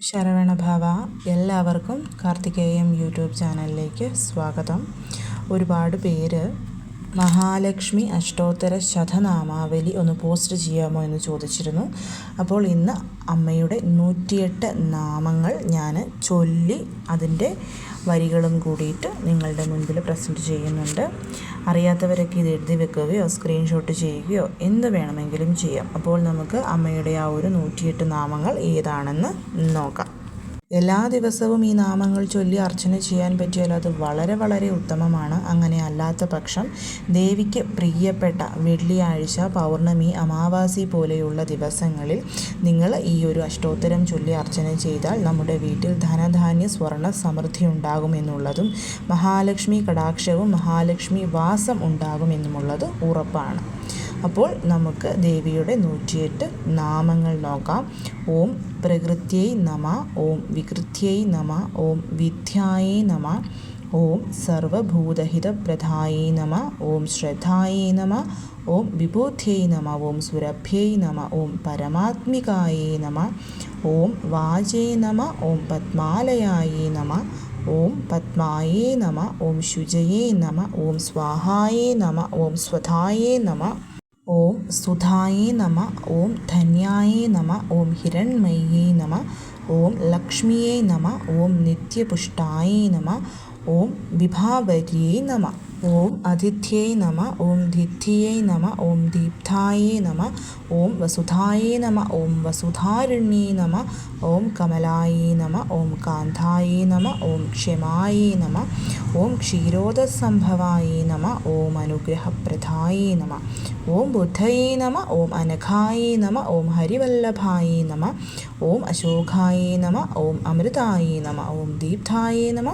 ശരവണഭവ എല്ലാവർക്കും കാർത്തികേയം യൂട്യൂബ് ചാനലിലേക്ക് സ്വാഗതം. ഒരുപാട് പേര് മഹാലക്ഷ്മി അഷ്ടോത്തര ശതനാമാവലി ഒന്ന് പോസ്റ്റ് ചെയ്യാമോ എന്ന് ചോദിച്ചിരുന്നു. അപ്പോൾ ഇന്ന് അമ്മയുടെ നൂറ്റിയെട്ട് നാമങ്ങൾ ഞാൻ ചൊല്ലി അതിന്റെ വരികളും കൂടിയിട്ട് നിങ്ങളുടെ മുൻപിൽ പ്രസന്റ് ചെയ്യുന്നുണ്ട്. അറിയാത്തവരൊക്കെ ഇത് എഴുതി വെക്കുകയോ സ്ക്രീൻഷോട്ട് ചെയ്യുകയോ എന്ത് വേണമെങ്കിലും ചെയ്യാം. അപ്പോൾ നമുക്ക് അമ്മയുടെ ആ ഒരു നൂറ്റിയെട്ട് നാമങ്ങൾ ഏതാണെന്ന് നോക്കാം. എല്ലാ ദിവസവും ഈ നാമങ്ങൾ ചൊല്ലി അർച്ചന ചെയ്യാൻ പറ്റിയാൽ അത് വളരെ വളരെ ഉത്തമമാണ്. അങ്ങനെ അല്ലാത്ത പക്ഷം ദേവിക്ക് പ്രിയപ്പെട്ട വെള്ളിയാഴ്ച പൗർണമി അമാവാസി പോലെയുള്ള ദിവസങ്ങളിൽ നിങ്ങൾ ഈ ഒരു അഷ്ടോത്തരം ചൊല്ലി അർച്ചന ചെയ്താൽ നമ്മുടെ വീട്ടിൽ ധനധാന്യ സ്വർണ സമൃദ്ധി ഉണ്ടാകുമെന്നുള്ളതും മഹാലക്ഷ്മി കടാക്ഷവും മഹാലക്ഷ്മി വാസം ഉണ്ടാകുമെന്നുമുള്ളത് ഉറപ്പാണ്. അപ്പോൾ നമുക്ക് ദേവിയുടെ നൂറ്റിയെട്ട് നാമങ്ങൾ നോക്കാം ഓം പ്രകൃത്യൈ നമ ഓം വികൃത്യൈ നമ ഓം വിദ്യായേ നമ ഓം സർവഭൂതഹിതപ്രധായേ നമ ഓം ശ്രദ്ധായേ നമ ഓം വിബോധ്യൈ നമ ഓം സുരഭ്യൈ നമ ഓം പരമാത്മികായേ നമ ഓം വാചേ നമ ഓം പത്മാലയായേ നമ ഓം പത്മായേ നമ ഓം ശുചയേ നമ ഓം സ്വാഹായേ നമ ഓം സ്വധായേ നമ ഓം സുധായേ നമ ഓം ധന്യായേ നമ ഓം ഹിരൺമയേ നമ ഓം ലക്ഷ്മിയേ നമ ഓം നിത്യപുഷ്ടായേ നമ ഓം വിഭാവര്യേ നമ. ഓം അതിഥ്യൈ നമ ഓം ധിഥിയൈ നമ ഓം ദീപ്തായേ നമ ഓം വസുധായേ നമ ഓം വസുധാരുണ്യേ നമ ഓം കമലായേ നമ ഓം കാന്തായേ നമ ഓം ക്ഷമായേ നമ ഓം ക്ഷീരോദസംഭവായേ നമ ഓം അനുഗ്രഹപ്രദായേ നമ ഓം ബുദ്ധയേ നമ ഓം അനഘായേ നമ ഓം ഹരിവല്ലഭായേ നമ ഓം അശോകായേ നമ ഓം അമൃതായേ നമ ഓം ദീപ്തായേ നമ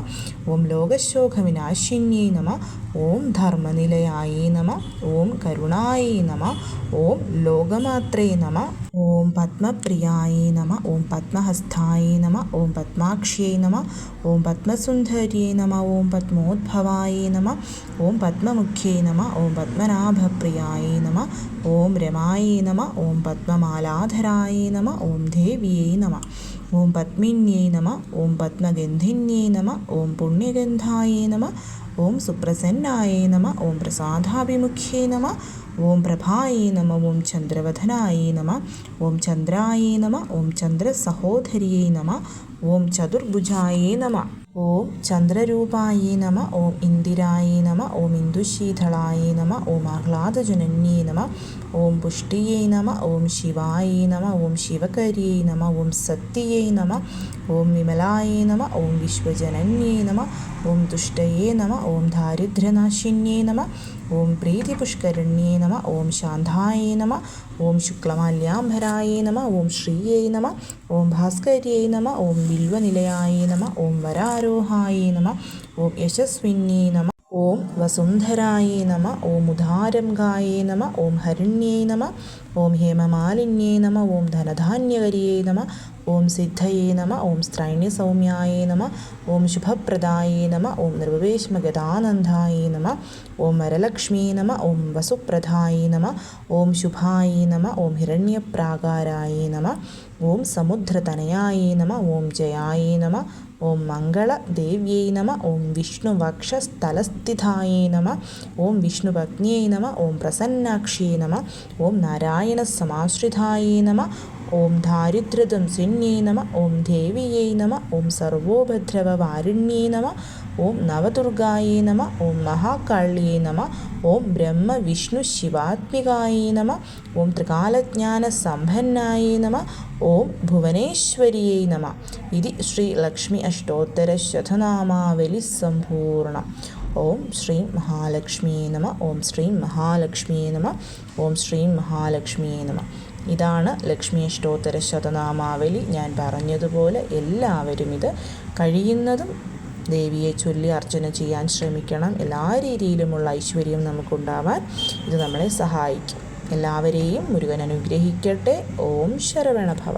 ഓം ലോകശോകവിനാശിന്യേ നമ ഓം ധർമ്മനിലയായി നമ ഓം കരുണായി നമ ഓം ലോകമാത്രേ നമ ഓം പത്മപ്രിയായി നമ ഓം പത്മഹസ്തായി നമ ഓം പത്മാക്ഷ്യേ നമ ഓം പത്മസുന്ദര്യേ നമ ഓം പത്മോദ്ഭവായി നമ ഓം പത്മമുഖ്യേ നമ ഓം പത്മനാഭപ്രിയായി നമ ഓം രമായി നമ ഓം പത്മമാലാധരായി നമ ഓം ദേവിയേ നമ ഓം പത്മിന്യേ നമ ഓം പത്മഗന്ധിന്യേ നമ ഓം പുണ്യഗന്ധായേ നമ ഓം സുപ്രസന്നായേ നമ ഓം പ്രസാദാഭിമുഖ്യേ നമ ഓം പ്രഭായേ നമ ഓം ചന്ദ്രവധനായേ നമ ഓം ചന്ദ്രായേ നമ ഓം ചന്ദ്രസഹോദരിയേ നമ ഓം ചതുർഭുജായേ നമ. ഓം ചന്ദ്രരൂപായേ നമ ഓം ഇന്ദിരായേ നമ ഓം ഇന്ദുശീതളായേ നമ ഓം ആഹ്ലാദജനന്യേ നമ ഓം പുഷ്ടിയേ നമ ഓം ശിവായേ നമ ഓം ശിവകരിയേ നമ ഓം സത്യയേ നമ ഓം വിമലായേ നമ ഓം വിശ്വജനന്യേ നമ ഓം തുഷ്ടയേ നമ ഓം ദാരിദ്ര്യനാശിന്യേ നമ ഓം പ്രീതിപുഷ്കരണ്യേ നമ ഓം ശാന്തായേ നമ ഓം ശുക്ലമാല്യാംഭരായേ നമ ഓം ശ്രീയേ നമ ഓം ഭാസ്കര്യേ നമ ഓം ബിൽവനിലയായേ നമ ഓം വരാരോഹായേ നമ ഓം യശസ്വിന്യേ നമ ഓം വസുന്ധരായേ നമ ഓം ഉദാരംഗായേ നമ ഓം ഹരിണ്യേ നമ ഓം ഹേമമാലിന്യേ നമ ഓം ധനധാന്യകരിയേ നമ ഓം സിദ്ധയേ നമ ഓം സ്ത്രൈണ്യസൗമ്യായേ നമ ഓം ശുഭപ്രദായേ നമ ഓം നിർവേശ്മഗതാനന്ദായേ നമ ഓം വരലക്ഷ്മീ നമ ഓം വസുപ്രദായേ നമ ഓം ശുഭായേ നമ ഓം ഹിരണ്യപ്രാകാരായേ നമ ഓം സമുദ്രതനയായേ നമ ഓം ജയായേ നമ ഓം മംഗളദേവ്യൈ നമ ഓം വിഷ്ണുവക്ഷസ്ഥലസ്ഥിതായേ നമ ഓം വിഷ്ണുപത്നിയൈ നമ ഓം പ്രസന്നാക്ഷ്യേ നമ ഓം നാരായണസമാശ്രിതായേ നമ ഓം ദാരിദ്ര്യതം സിന്യേ നമ ഓം ദേവിയൈ നമ ഓം സർവോപദ്രവവാരിണ്യേ നമ ഓം നവദുർഗായേ നമ ഓം മഹാകാളിയേ നമ ഓം ബ്രഹ്മ വിഷ്ണു ശിവാത്മികായേ നമ ഓം ത്രികാലജ്ഞാന സമ്പന്നായേ നമ ഓം ഭുവനേശ്വരിയേ നമ. ഇതി ശ്രീ ലക്ഷ്മി അഷ്ടോത്തര ശതനാമാവലി സമ്പൂർണം. ഓം ശ്രീം മഹാലക്ഷ്മിയേ നമ ഓം ശ്രീം മഹാലക്ഷ്മിയേ നമ ഓം ശ്രീം മഹാലക്ഷ്മിയേ നമ. ഇതാണ് ലക്ഷ്മി അഷ്ടോത്തര ശതനാമാവലി. ഞാൻ പറഞ്ഞതുപോലെ എല്ലാവരും ഇത് കഴിയുന്നതും ദേവിയെ ചൊല്ലി അർച്ചന ചെയ്യാൻ ശ്രമിക്കണം. എല്ലാ രീതിയിലുമുള്ള ഐശ്വര്യം നമുക്കുണ്ടാവാൻ ഇത് നമ്മളെ സഹായിക്കും. എല്ലാവരെയും മുരുകൻ അനുഗ്രഹിക്കട്ടെ. ഓം ശരവണഭവ.